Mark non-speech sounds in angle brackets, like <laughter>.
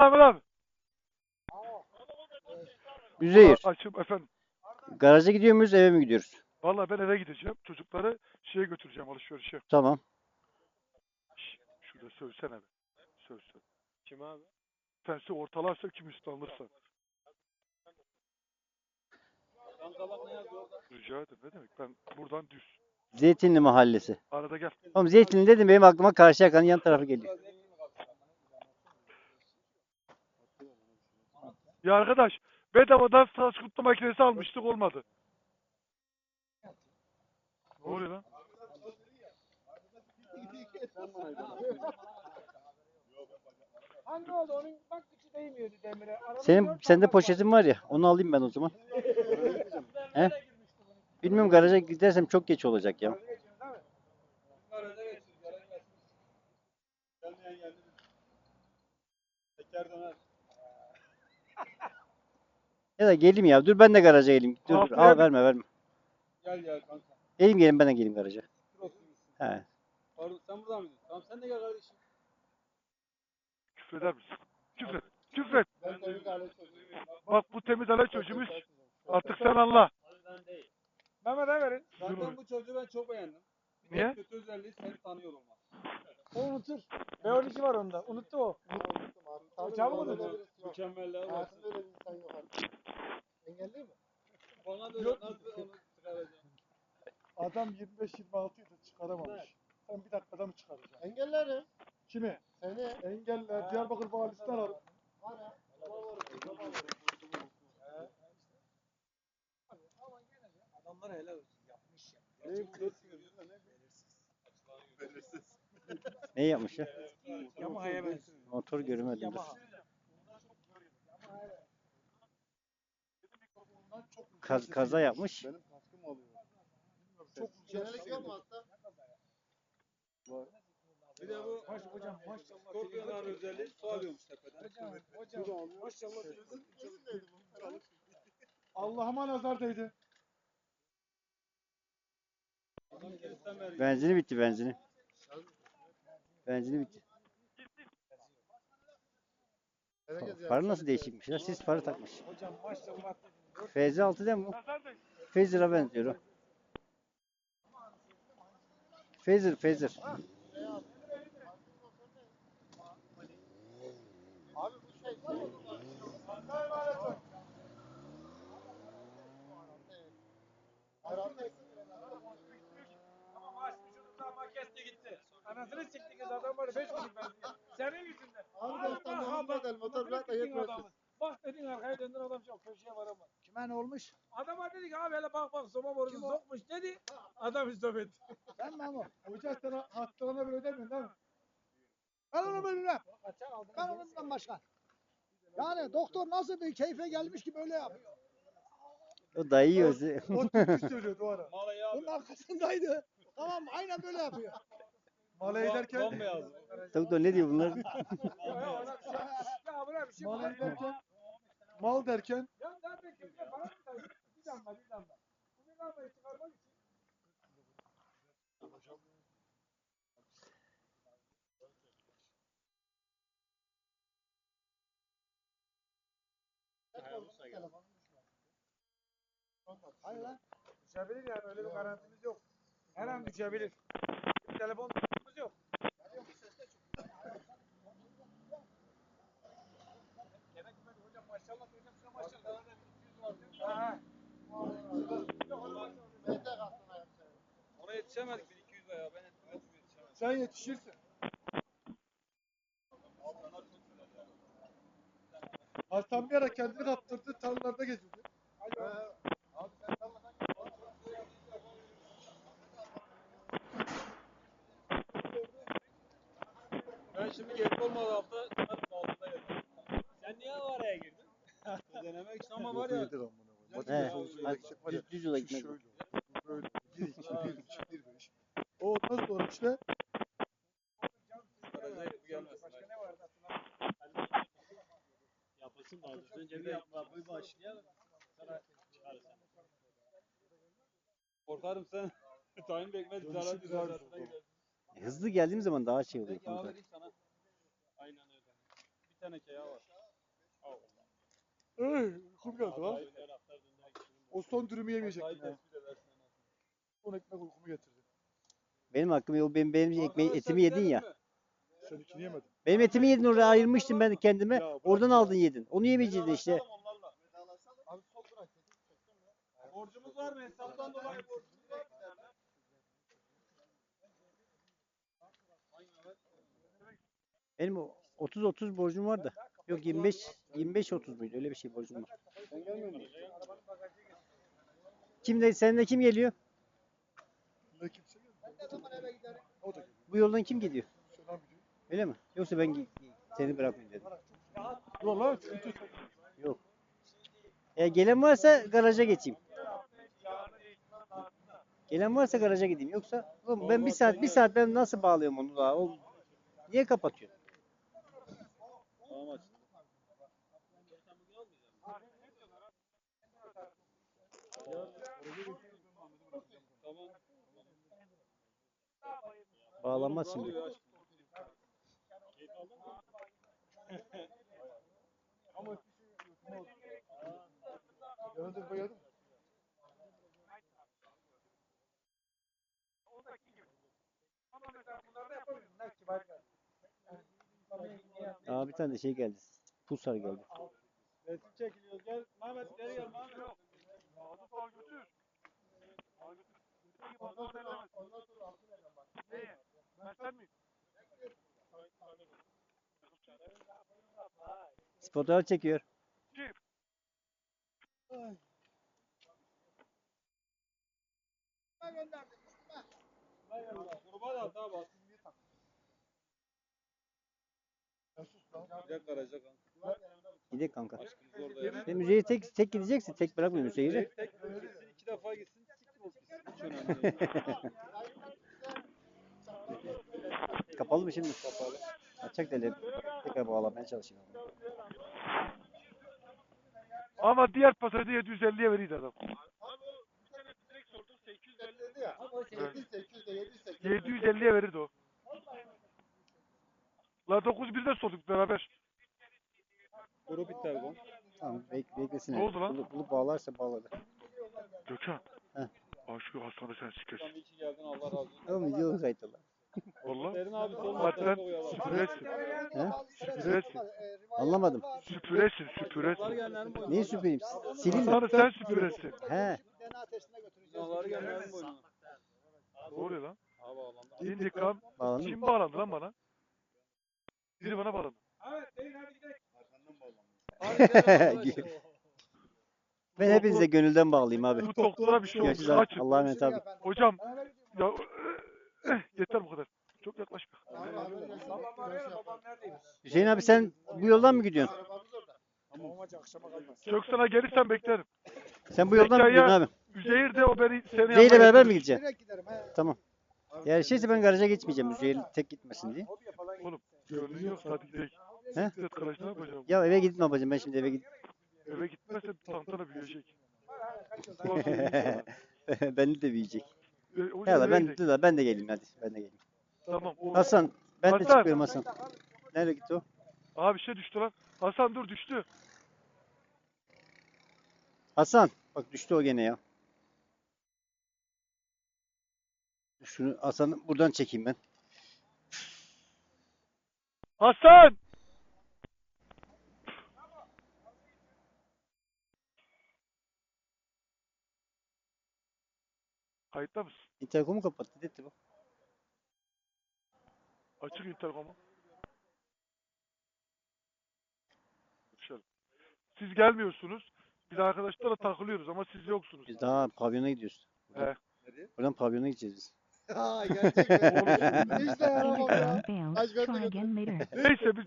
Ahmet abi. Üzeyir. Açım efendim. Garaja gidiyor muyuz eve mi gidiyoruz? Vallahi ben eve gideceğim. Çocukları şeye götüreceğim alışverişe. Tamam. Şş, şurada sövsene be. Söv söv. Kim abi? Sen söv ortalarsa kim üstü alırsa. Rica ederim. Ne demek? Ben buradan düz. Zeytinli mahallesi. Arada gel. Oğlum Zeytinli dedim benim aklıma Karşıyaka'nın yan tarafı geliyor. Ya arkadaş bedavadan tıraş kutlu makinesi almıştık olmadı. Ne oluyor lan? Senin dört sende poşetin var ya onu alayım ben o zaman. He? Bilmiyorum garaja gidersem çok geç olacak ya. Gelmeyen geldi. Teker döner. Ya da geleyim ya. Dur ben de garaja geleyim. Dur dur. Al verme verme. Gel gel kanka. Geleyim gelin ben de geleyim garaja. He. Pardon sen burada mıydın? Tamam sen de gel kardeşim. Küfreder misin? Küfret. Küfret. Ben temiz alet çocuğuyum. Bak bu temiz alet çocuğumuz. Artık sen anla. Mehmet'e verin. Zaten bu çocuğu ben çok beğendim. Niye? kötü özelliği seni tanıyor olmak. O unutur. B12 var onda. Unuttu o. O çabuk unutur. Mükemmeller var. Engelli mi? Bana da öyle nasıl onu çıkaracağım. Adam 25-26 yıldır çıkaramamış. Sen bir dakikada mı çıkaracaksın? Engelleri. Kimi? Seni. Engeller. Diyarbakır valisinden ararım. Adamlar helal olsun. Yapmış ya. Gerçekten nasıl görüyor da ne belirsiz. <laughs> Ne yapmış ya? Yamaha'ya benziyor. Motor görmedim dur. Yamaha. Kaz, kaza yapmış. Benim kaskım alıyor. Çok Jenerik yok mu hasta? Bir de bu Maş hocam maşallah. Skorpiyon ağrı özelliği su alıyormuş tepeden. Hocam hocam maşallah. Allah'ıma nazar değdi. Benzini bitti benzini. Benzini bitti. Farı nasıl değişikmiş ya? Siz farı takmış. Hocam maşallah. FZ 6 değil mi bu? Phaser'a benziyor o. Phaser, Phaser. Abi bu şey. Anasını siktiniz adam var 5 kuruş benziyor. Senin yüzünden. Abi da yetmezsin. Bak dedin arkaya döndün adam çok köşeye varamaz. Kime ne olmuş? Adama dedik abi hele bak bak soba borusunu sokmuş dedi. Adam istop etti. Ben mi ama? <laughs> Hoca sana hastalığına böyle ödemiyorsun değil mi? Ben onu bilmem. Ben onu bilmem başkan. Yani doktor nasıl bir keyfe gelmiş ki böyle yapıyor. O dayıyor. O türkü söylüyordu o <laughs> ara. Malayı abi. Bunun arkasındaydı. Tamam aynen böyle yapıyor. Malaya giderken. Bembeyaz. Doktor ne diyor bunlar? Ya. Ya buna bir şey. Malaya giderken. Mal derken. Ya daha bekle. Bana bir tane. Bir damla bir damla. Bu bir damlayı çıkarmak için. Hayır lan. Düşebilir yani öyle bir garantimiz yok. Her an düşebilir. Telefon tuttuğumuz yok. Gene gitmedi hocam maşallah hocam şuna maşallah. Ha, Ona yetişemedik 1200 lira Ben ettim yetişemedim. Sen yetişirsin. Hasan bir ara kendini kaptırdı tarlalarda geziyordu. Ben şimdi gelip olmadı hafta saat 6'da geldim. Sen niye araya girdin? Denemek için ama var ya. He, hadi düz, düz yola gitmek. Şöyle böyle 1 2 1 3 1 5. O ondan sonra işte bu. Yapılsın daha düzgün önce bir yapmaya başlayalım. Sonra çıkarırsan. Korkarım sen <laughs> tayin bekmez zarar gidersin. Hızlı geldiğim zaman daha şey oluyor yağ vereyim sana. Aynen öyle. teneke ya var. Ey, uykum geldi lan. Gittim. O son dürümü yemeyecektim ya. Son ekmek uykumu getirdi. Benim hakkım yok. Benim, benim ekmeği, etimi yedin ya. Seninkini yemedim. Benim etimi yedin oraya ayırmıştım ben kendime. Ya Oradan aldın yedin. Onu yemeyecektin işte. Vedalaşalım onlarla. Abi sol bırak. Borcumuz var mı? Hesaptan dolayı borcumuz var mı? Benim o 30-30 borcum var da. Yok 25 25-30 muydu? Öyle bir şey borcum var. Kimde seninle kim geliyor? Ne kimse gelmedi. O da geliyor. Bu yoldan kim gidiyor? Selam gidiyor. Öyle mi? Yoksa ben gi- seni bırakmayayım dedim. Yok lan sıkıntı yok. Yok. E, gelen varsa garaja geçeyim. Gelen varsa garaja gideyim. Yoksa oğlum ben bir saat bir saat ben nasıl bağlıyorum onu daha? O niye kapatıyor? Tamam aç. Tamam. Bağlanmaz şimdi. Bayıldım. Aa bir tane de şey geldi. Pulsar geldi. Resim çekiliyor. Gel Mehmet geri gel Mehmet. Ağzı falan götür. Al götür. Da elemez. Neye? Ben sen miyim? Fotoğraf çekiyor. Kim? Gruba da daha bas. Ya sus lan. Gel garaja kanka. Gidelim kanka. Sen müzeye tek tek gideceksin. Tek bırakmıyor müzeyi. Tek gitsin iki defa gitsin. Hiç önemli değil. Kapalı mı şimdi? Kapalı. Açacak deli. Tekrar bağlamaya çalışayım. Ama diğer pasajda 750'ye veriydi adam. Dedi ya. Ama 800 de 700 de 750'ye verirdi o. La 9-1'de sorduk beraber. Grup biter bu. Tamam bek beklesin. Ne oldu lan? Bulup, bulup bağlarsa bağladı. Gökhan. Heh. Aşkı Hasan'ı sen Sen sikersin. iyi ki geldin Allah razı olsun. Oğlum video kayıtlı lan. Valla. Derin abi koyalım. süpüresin. He? Süpüresin. Anlamadım. Süpüresin, süpüresin. Neyi süpüreyim? Sileyim mi? Hasan'ı sen süpüresin. He. Kızlar gelenlerin boynuna. Ne oluyor lan? Bağlandı. Mı? Kim bağlandı lan bana? Biri bana bağlandı. Ben hepinize gönülden bağlıyım abi. Bu doktora bir şey olmuş. Görüşürüz abi. Açın. Allah'a emanet abi. Hocam. Ya yeter bu kadar. Çok yaklaşma. Hüseyin abi sen bu yoldan mı gidiyorsun? Olmaca akşama kalmaz. Köksal'a gelirsen beklerim. Sen bu yoldan mı gidiyorsun abi? Üzeyir de o beni seni Müzeyle yanına beraber mi gideceksin? Direkt giderim. He. Tamam. Yani şeyse ben garaja geçmeyeceğim. Müzeyle tek gitmesin diye. Oğlum gönlün yok hadi gidelim. He? Evet kardeş ne yapacağım? Ya eve gitme babacığım ben şimdi eve git. Eve gitmezsen tantana büyüyecek. <laughs> Beni de büyüyecek. Ya da ben dur da ben de geleyim hadi. Ben de geleyim. Tamam. o- Hasan ben de Hasan. çıkıyorum Hasan. Nereye gitti o? Aha bir şey düştü lan. Hasan dur düştü. Hasan bak düştü o gene ya. Şunu Hasan'ı buradan çekeyim ben. Hasan! Kayıtta mısın? İnterkomu kapattı dedi bu. Açık interkomu. Konuşalım. Siz gelmiyorsunuz. Biz arkadaşlarla takılıyoruz ama siz yoksunuz. Biz daha pavyona gidiyoruz. He. Buradan pavyona gideceğiz biz. Ha gerçekten. Hiç de yaramam ya. Aç ben de götür. Neyse biz